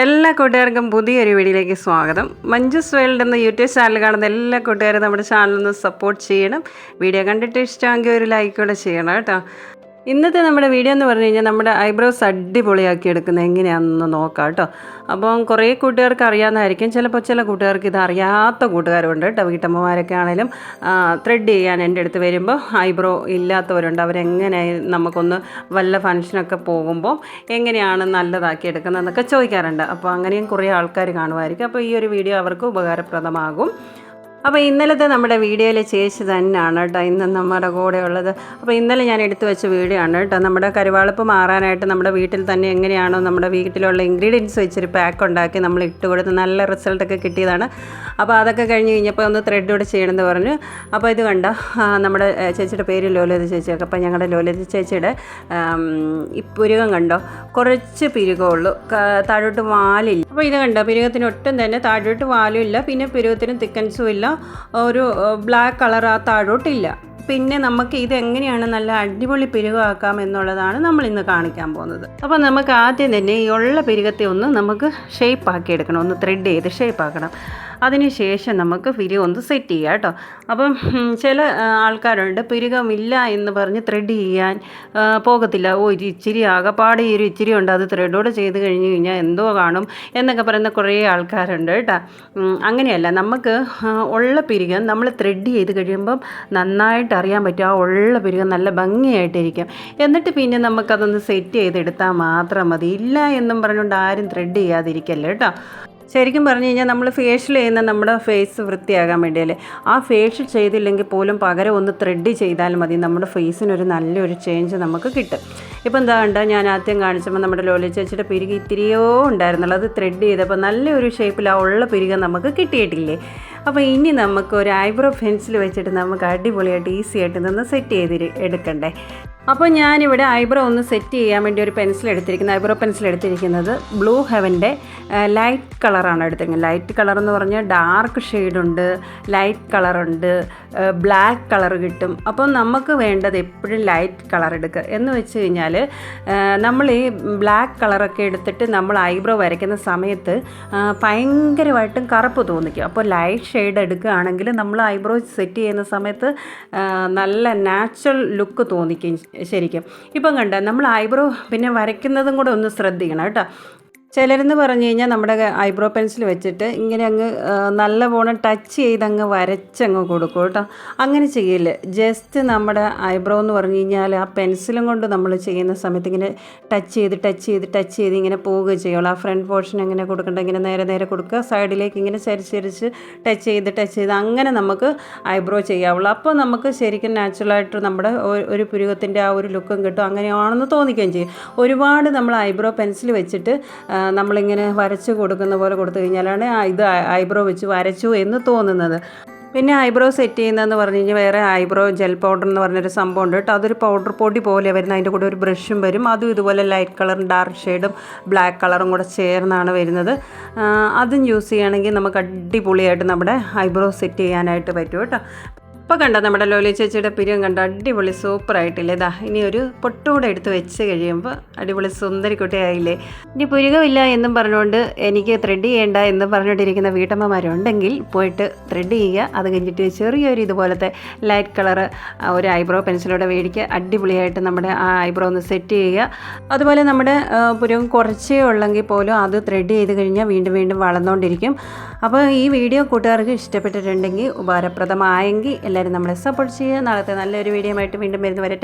എല്ലാ കൂട്ടുകാർക്കും പുതിയൊരു വീഡിയോയിലേക്ക് സ്വാഗതം. മഞ്ജുസ് വേൾഡ് എന്ന യൂട്യൂബ് ചാനൽ കാണുന്ന എല്ലാ കൂട്ടുകാരും നമ്മുടെ ചാനലൊന്ന് സപ്പോർട്ട് ചെയ്യണം. വീഡിയോ കണ്ടിട്ട് ഇഷ്ടമെങ്കിൽ ഒരു ലൈക്ക് കൂടെ ചെയ്യണം കേട്ടോ. ഇന്നത്തെ നമ്മുടെ വീഡിയോ എന്ന് പറഞ്ഞു കഴിഞ്ഞാൽ നമ്മുടെ ഐബ്രോസ് അടിപൊളിയാക്കി എടുക്കുന്നത് എങ്ങനെയാണെന്ന് നോക്കാം കേട്ടോ. അപ്പം കുറേ കൂട്ടുകാർക്ക് അറിയാവുന്നതായിരിക്കും. ചിലപ്പോൾ ചില കൂട്ടുകാർക്ക് ഇത് അറിയാത്ത കൂട്ടുകാരുണ്ട് കേട്ടോ. വീട്ടമ്മമാരൊക്കെ ആണെങ്കിലും ത്രെഡ് ചെയ്യാൻ എന്റെ അടുത്ത് വരുമ്പോൾ ഐബ്രോ ഇല്ലാത്തവരുണ്ട്. അവരെങ്ങനെ നമുക്കൊന്ന് വല്ല ഫങ്ഷനൊക്കെ പോകുമ്പോൾ എങ്ങനെയാണ് നല്ലതാക്കി എടുക്കുന്നതെന്നൊക്കെ ചോദിക്കാറുണ്ട്. അപ്പോൾ അങ്ങനെയും കുറേ ആൾക്കാർ കാണുമായിരിക്കും. അപ്പോൾ ഈ ഒരു വീഡിയോ അവർക്ക് ഉപകാരപ്രദമാകും. അപ്പോൾ ഇന്നലത്തെ നമ്മുടെ വീഡിയോയിലെ ചേച്ചി തന്നെയാണ് കേട്ടോ ഇന്ന് നമ്മുടെ കൂടെ ഉള്ളത്. അപ്പോൾ ഇന്നലെ ഞാൻ എടുത്തു വെച്ച വീഡിയോ ആണ് കേട്ടോ. നമ്മുടെ കരുവാളപ്പ് മാറാനായിട്ട് നമ്മുടെ വീട്ടിൽ തന്നെ എങ്ങനെയാണോ നമ്മുടെ വീട്ടിലുള്ള ഇൻഗ്രീഡിയൻസ് വെച്ചൊരു പാക്ക് ഉണ്ടാക്കി നമ്മൾ ഇട്ട് കൊടുത്ത് നല്ല റിസൾട്ടൊക്കെ കിട്ടിയതാണ്. അപ്പോൾ അതൊക്കെ കഴിഞ്ഞ് കഴിഞ്ഞപ്പോൾ ഒന്ന് ത്രെഡ് കൂടെ ചെയ്യണമെന്ന് പറഞ്ഞു. അപ്പോൾ ഇത് കണ്ട? നമ്മുടെ ചേച്ചിയുടെ പേര് ലോലത ചേച്ചിയൊക്കെ. അപ്പോൾ ഞങ്ങളുടെ ലോലത ചേച്ചിയുടെ പുരുകം കണ്ടോ? കുറച്ച് പിരുകമുള്ളൂ താഴോട്ട് വാലില്ല. അപ്പോൾ ഇത് കണ്ടോ? പിരുകത്തിന് ഒട്ടും തന്നെ താഴോട്ട് വാലും ഇല്ല പിന്നെ പിരുകത്തിന് തിക്കൻസും ഇല്ല. ഒരു ബ്ലാക്ക് കളർ ആ താഴോട്ടില്ല. പിന്നെ നമുക്ക് ഇത് എങ്ങനെയാണ് നല്ല അടിപൊളി പിരുകമാക്കാം എന്നുള്ളതാണ് നമ്മൾ ഇന്ന് കാണിക്കാൻ പോകുന്നത്. അപ്പോൾ നമുക്ക് ആദ്യം തന്നെ ഈ ഉള്ള പിരുകത്തെ ഒന്ന് നമുക്ക് ഷേപ്പ് ആക്കി എടുക്കണം. ഒന്ന് ത്രെഡ് ചെയ്ത് ഷേപ്പ് ആക്കണം. അതിനുശേഷം നമുക്ക് പിരി ഒന്ന് സെറ്റ് ചെയ്യാം കേട്ടോ. അപ്പം ചില ആൾക്കാരുണ്ട്. പിരികമില്ല എന്ന് പറഞ്ഞ് ത്രെഡ് ചെയ്യാൻ പോകത്തില്ല. ഓ ഇത് ഇച്ചിരി ആകപ്പാട് ഈ ഒരു ഇച്ചിരി ഉണ്ട്. അത് ത്രെഡോട് ചെയ്ത് കഴിഞ്ഞ് കഴിഞ്ഞാൽ എന്തോ കാണും എന്നൊക്കെ പറയുന്ന കുറേ ആൾക്കാരുണ്ട് കേട്ടോ. അങ്ങനെയല്ല. നമുക്ക് ഉള്ള പിരികം നമ്മൾ ത്രെഡ് ചെയ്ത് കഴിയുമ്പം നന്നായിട്ട് അറിയാൻ പറ്റും. ആ ഉള്ള പിരികം നല്ല ഭംഗിയായിട്ടിരിക്കും. എന്നിട്ട് പിന്നെ നമുക്കതൊന്ന് സെറ്റ് ചെയ്തെടുത്താൽ മാത്രം മതി. ഇല്ല എന്നും പറഞ്ഞുകൊണ്ട് ആരും ത്രെഡ് ചെയ്യാതിരിക്കല്ലേ കേട്ടോ. ശരിക്കും പറഞ്ഞു കഴിഞ്ഞാൽ നമ്മൾ ഫേഷ്യൽ ചെയ്യുന്ന നമ്മുടെ ഫേസ് വൃത്തിയാകാൻ വേണ്ടിയല്ലേ? ആ ഫേഷ്യൽ ചെയ്തില്ലെങ്കിൽ പോലും പകരം ഒന്ന് ത്രെഡ് ചെയ്താൽ മതി. നമ്മുടെ ഫേസിനൊരു നല്ലൊരു ചേഞ്ച് നമുക്ക് കിട്ടും. ഇപ്പം എന്താ ഉണ്ട് ഞാൻ ആദ്യം കാണിച്ചപ്പോൾ നമ്മുടെ ലോലി ചേച്ചിയുടെ പിരിക് ഇത്തിരിയോ ഉണ്ടായിരുന്നുള്ളൂ അത് ത്രെഡ് ചെയ്തപ്പോൾ നല്ലൊരു ഷേപ്പിൽ ആ ഉള്ള പിരിക നമുക്ക് കിട്ടിയിട്ടില്ലേ? അപ്പോൾ ഇനി നമുക്ക് ഒരു ഐബ്രോ പെൻസിൽ വെച്ചിട്ട് നമുക്ക് അടിപൊളിയായിട്ട് ഈസി ആയിട്ട് നിന്ന് സെറ്റ് ചെയ്ത് എടുക്കണ്ടേ? അപ്പോൾ ഞാനിവിടെ ഐബ്രോ ഒന്ന് സെറ്റ് ചെയ്യാൻ വേണ്ടി ഒരു പെൻസിൽ എടുത്തിരിക്കുന്നത് ഐബ്രോ പെൻസിൽ എടുത്തിരിക്കുന്നത് ബ്ലൂ ഹെവന്റെ ലൈറ്റ് കളറാണ് എടുത്തിരിക്കുന്നത്. ലൈറ്റ് കളർ എന്ന് പറഞ്ഞാൽ ഡാർക്ക് ഷെയ്ഡുണ്ട് ലൈറ്റ് കളറുണ്ട് ബ്ലാക്ക് കളർ കിട്ടും. അപ്പോൾ നമുക്ക് വേണ്ടത് എപ്പോഴും ലൈറ്റ് കളർ എടുക്കുക. എന്ന് വെച്ച് കഴിഞ്ഞാൽ നമ്മൾ ഈ ബ്ലാക്ക് കളറൊക്കെ എടുത്തിട്ട് നമ്മൾ ഐബ്രോ വരയ്ക്കുന്ന സമയത്ത് ഭയങ്കരമായിട്ടും കറുപ്പ് തോന്നിക്കും. അപ്പോൾ ലൈറ്റ് ഷെയ്ഡ് എടുക്കുകയാണെങ്കിൽ നമ്മൾ ഐബ്രോ സെറ്റ് ചെയ്യുന്ന സമയത്ത് നല്ല നാച്ചുറൽ ലുക്ക് തോന്നിക്കും. ശരിക്കും. ഇപ്പം കണ്ട നമ്മൾ ഐബ്രോ പിന്നെ വരയ്ക്കുന്നതും കൂടെ ഒന്ന് ശ്രദ്ധിക്കണം കേട്ടോ. ചിലരെന്ന് പറഞ്ഞു കഴിഞ്ഞാൽ നമ്മുടെ ഐബ്രോ പെൻസിൽ വെച്ചിട്ട് ഇങ്ങനെ അങ്ങ് നല്ല നല്ലവണ്ണം ടച്ച് ചെയ്ത് അങ്ങ് വരച്ചങ്ങ് കൊടുക്കും കേട്ടോ. അങ്ങനെ ചെയ്യില്ല? ജസ്റ്റ് നമ്മുടെ ഐബ്രോ എന്ന് പറഞ്ഞു കഴിഞ്ഞാൽ ആ പെൻസിലും കൊണ്ട് നമ്മൾ ചെയ്യുന്ന സമയത്ത് ഇങ്ങനെ ടച്ച് ചെയ്ത് ടച്ച് ചെയ്ത് ടച്ച് ചെയ്ത് ഇങ്ങനെ പോവുക ചെയ്യുള്ളൂ. ആ ഫ്രണ്ട് പോർഷൻ എങ്ങനെ കൊടുക്കേണ്ട ഇങ്ങനെ നേരെ നേരെ കൊടുക്കുക സൈഡിലേക്ക് ഇങ്ങനെ ചരിച്ചരിച്ച് ടച്ച് ചെയ്ത് ടച്ച് ചെയ്ത് അങ്ങനെ നമുക്ക് ഐബ്രോ ചെയ്യാവുള്ളൂ. അപ്പോൾ നമുക്ക് ശരിക്കും നാച്ചുറലായിട്ട് നമ്മുടെ ഒരു പുരുകത്തിന്റെ ആ ഒരു ലുക്കും കിട്ടും. അങ്ങനെയാണെന്ന് തോന്നിക്കുകയും ചെയ്യും. ഒരുപാട് നമ്മൾ ഐബ്രോ പെൻസിൽ വെച്ചിട്ട് നമ്മളിങ്ങനെ വരച്ച് കൊടുക്കുന്ന പോലെ കൊടുത്തു കഴിഞ്ഞാലാണ് ഇത് ഐബ്രോ വെച്ച് വരച്ചു എന്ന് തോന്നുന്നത്. പിന്നെ ഐബ്രോ സെറ്റ് ചെയ്യുന്നതെന്ന് പറഞ്ഞു കഴിഞ്ഞാൽ വേറെ ഐബ്രോ ജെൽ പൗഡർ എന്ന് പറഞ്ഞൊരു സംഭവം ഉണ്ട് കേട്ടോ. അതൊരു പൗഡർ പൊടി പോലെ വരുന്ന അതിന്റെ കൂടെ ഒരു ബ്രഷും വരും. അതും ഇതുപോലെ ലൈറ്റ് കളറും ഡാർക്ക് ഷെയ്ഡും ബ്ലാക്ക് കളറും കൂടെ ചേർന്നാണ് വരുന്നത്. അതും യൂസ് ചെയ്യുകയാണെങ്കിൽ നമുക്ക് അടിപൊളിയായിട്ട് നമ്മുടെ ഐബ്രോ സെറ്റ് ചെയ്യാനായിട്ട് പറ്റും കേട്ടോ. ഇപ്പോൾ കണ്ട നമ്മുടെ ലോലി ചേച്ചിയുടെ പിരിയം കണ്ട അടിപൊളി സൂപ്പറായിട്ടില്ലേ ഇതാ ഇനി ഒരു പൊട്ടുകൂടെ എടുത്ത് വെച്ച് കഴിയുമ്പോൾ അടിപൊളി സുന്ദരിക്കുട്ടിയായില്ലേ ഇനി പുരുകമില്ല എന്നും പറഞ്ഞുകൊണ്ട് എനിക്ക് ത്രെഡ് ചെയ്യേണ്ട എന്ന് പറഞ്ഞുകൊണ്ടിരിക്കുന്ന വീട്ടമ്മമാരുണ്ടെങ്കിൽ പോയിട്ട് ത്രെഡ് ചെയ്യുക. അത് കഴിഞ്ഞിട്ട് ചെറിയൊരു ഇതുപോലത്തെ ലൈറ്റ് കളറ് ഒരു ഐബ്രോ പെൻസിലൂടെ മേടിക്കുക. അടിപൊളിയായിട്ട് നമ്മുടെ ആ ഐബ്രോ ഒന്ന് സെറ്റ് ചെയ്യുക. അതുപോലെ നമ്മുടെ പുരുകം കുറച്ചേ ഉള്ളെങ്കിൽ പോലും അത് ത്രെഡ് ചെയ്ത് കഴിഞ്ഞാൽ വീണ്ടും വീണ്ടും വളർന്നുകൊണ്ടിരിക്കും അപ്പോൾ ഈ വീഡിയോ കൂട്ടുകാർക്ക് ഇഷ്ടപ്പെട്ടിട്ടുണ്ടെങ്കിൽ ഉപകാരപ്രദമായെങ്കിൽ എല്ലാവരും നമ്മളെ സപ്പോർട്ട് ചെയ്യുക. നാളത്തെ നല്ലൊരു വീഡിയോ ആയിട്ട് വീണ്ടും വരുന്നവരെ